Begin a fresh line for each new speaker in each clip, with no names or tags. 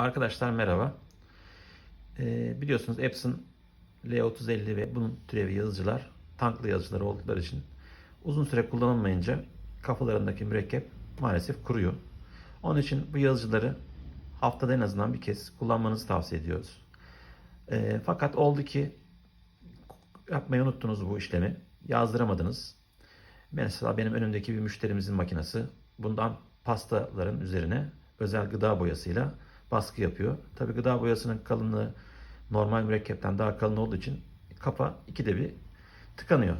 Arkadaşlar merhaba. Ee, biliyorsunuz Epson L3050 ve bunun türevi yazıcılar tanklı yazıcılar oldukları için uzun süre kullanılmayınca kafalarındaki mürekkep maalesef kuruyor. Onun için bu yazıcıları haftada en azından bir kez kullanmanızı tavsiye ediyoruz. Ee, fakat oldu ki yapmayı unuttunuz bu işlemi. Yazdıramadınız. Mesela benim önümdeki bir müşterimizin makinesi bundan pastaların üzerine özel gıda boyasıyla baskı yapıyor. Tabi gıda boyasının kalınlığı normal mürekkepten daha kalın olduğu için kafa ikide bir tıkanıyor.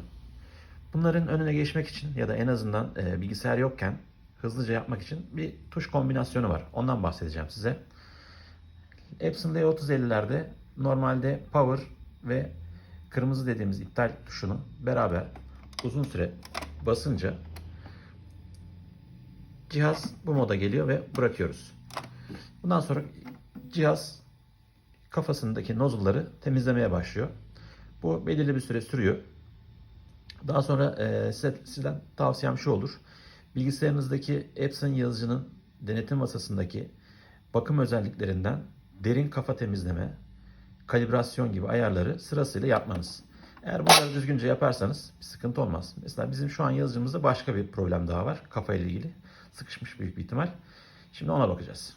Bunların önüne geçmek için ya da en azından e, bilgisayar yokken hızlıca yapmak için bir tuş kombinasyonu var. Ondan bahsedeceğim size. Epson L3050'lerde normalde power ve kırmızı dediğimiz iptal tuşunu beraber uzun süre basınca cihaz bu moda geliyor ve bırakıyoruz. Bundan sonra cihaz kafasındaki nozulları temizlemeye başlıyor. Bu belirli bir süre sürüyor. Daha sonra e, size, sizden tavsiyem şu olur. Bilgisayarınızdaki Epson yazıcının denetim masasındaki bakım özelliklerinden derin kafa temizleme, kalibrasyon gibi ayarları sırasıyla yapmanız. Eğer bunları düzgünce yaparsanız bir sıkıntı olmaz. Mesela bizim şu an yazıcımızda başka bir problem daha var. Kafa ile ilgili. Sıkışmış büyük bir ihtimal. Şimdi ona bakacağız.